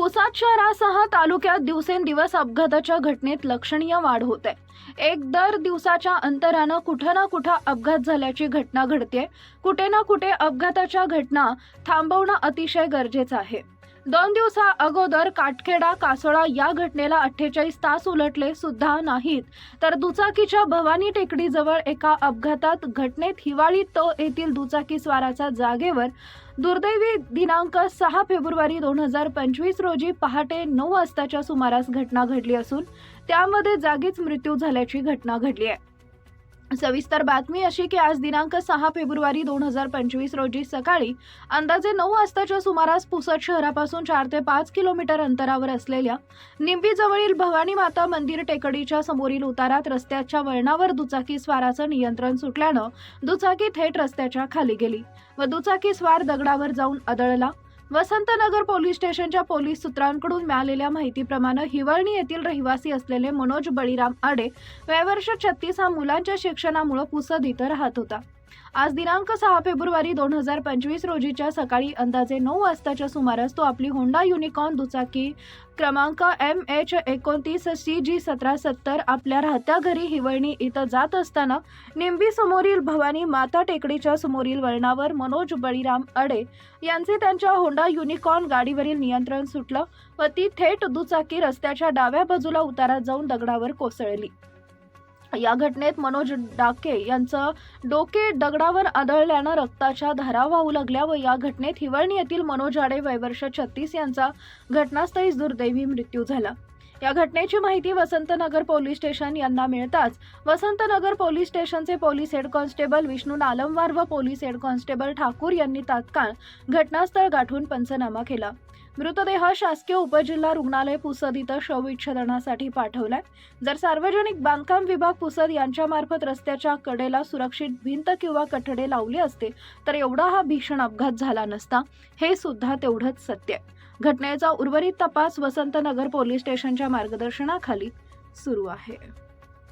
पुसाद शहरासह तालुक्यात दिवसेंदिवस अपघाताच्या घटनेत लक्षणीय वाढ होत. आहे एक दर दिवसाच्या अंतरानं कुठं ना कुठं अपघात झाल्याची घटना घडते कुठे ना कुठे अपघाताच्या घटना थांबवणं अतिशय गरजेचं आहे. दोन दिवसा अगोदर काटखेडा कासोळा या घटनेला अठ्ठेचाळीस तास उलटले सुद्धा नाहीत. तर दुचाकीच्या भवानी टेकडीजवळ एका अपघातात घटनेत हिवाळी तो येथील दुचाकीस्वाराचा जागेवर दुर्दैवी दिनांक सहा फेब्रुवारी दोन हजार पंचवीस रोजी पहाटे नऊ वाजताच्या सुमारास घटना घडली असून त्यामध्ये जागीच मृत्यू झाल्याची घटना घडली आहे. सविस्तर बातमी अशी की आज दिनांक सहा फेब्रुवारी दोन हजार पंचवीस रोजी सकाळी अंदाजे नऊ वाजताच्या सुमारास पुसद शहरापासून चार ते पाच किलोमीटर अंतरावर असलेल्या निंबीजवळील भवानी माता मंदिर टेकडीच्या समोरील उतारात रस्त्याच्या वळणावर दुचाकी स्वाराचं नियंत्रण सुटल्यानं दुचाकी थेट रस्त्याच्या खाली गेली व दुचाकी स्वार दगडावर जाऊन आदळला. वसंतनगर पोलीस स्टेशनच्या पोलीस सूत्रांकडून मिळालेल्या माहितीप्रमाणे हिवळणी येथील रहिवासी असलेले मनोज बळीराम आडे वयवर्ष छत्तीस हा मुलांच्या शिक्षणामुळे पुसद इथं राहत होता. आज दिनांक सहा फेब्रुवारी दोन हजार पंचवीस रोजीच्या सकाळी अंदाजे नऊ वाजताच्या सुमारास तो आपली होंडा युनिकॉर्न दुचाकी क्रमांक एम एच एकोणतीस सी जी सतरा सत्तर आपल्या राहत्या घरी हिवळणी इथं जात असताना निंबी समोरील भवानी माता टेकडीच्या समोरील वळणावर मनोज बळीराम अडे यांचे त्यांच्या होंडा युनिकॉर्न गाडीवरील नियंत्रण सुटलं व ती थेट दुचाकी रस्त्याच्या डाव्या बाजूला उतारात जाऊन दगडावर कोसळली. या घटनेत मनोज डाके यांचं डोके दगडावर आदळल्यानं रक्ताच्या धारा वाहू लागल्या व या घटनेत हिवळणी येथील मनोज आडे वयवर्ष छत्तीस यांचा घटनास्थळीच दुर्दैवी मृत्यू झाला. या घटनेची माहिती वसंतनगर पोलीस स्टेशन यांना मिळताच. वसंतनगर पोलीस स्टेशनचे police head constable Vishnu Nalamwar व पोलीस हेड कॉन्स्टेबल ठाकूर यांनी तात्काळ घटनास्थळ गाठून पंचनामा केला. मृतदेह शासकीय उपजिल्हा रुग्णालय पुसद इथं शवविच्छेदनासाठी पाठवलाय. जर सार्वजनिक बांधकाम विभाग पुसद यांच्यामार्फत रस्त्याच्या कडेला सुरक्षित भिंत किंवा कठडे लावले असते तर एवढा हा भीषण अपघात झाला नसता. हे सुद्धा तेवढंच सत्य आहे. घटनेचा उर्वरित तपास वसंतनगर पोलीस स्टेशनच्या मार्गदर्शनाखाली सुरू आहे.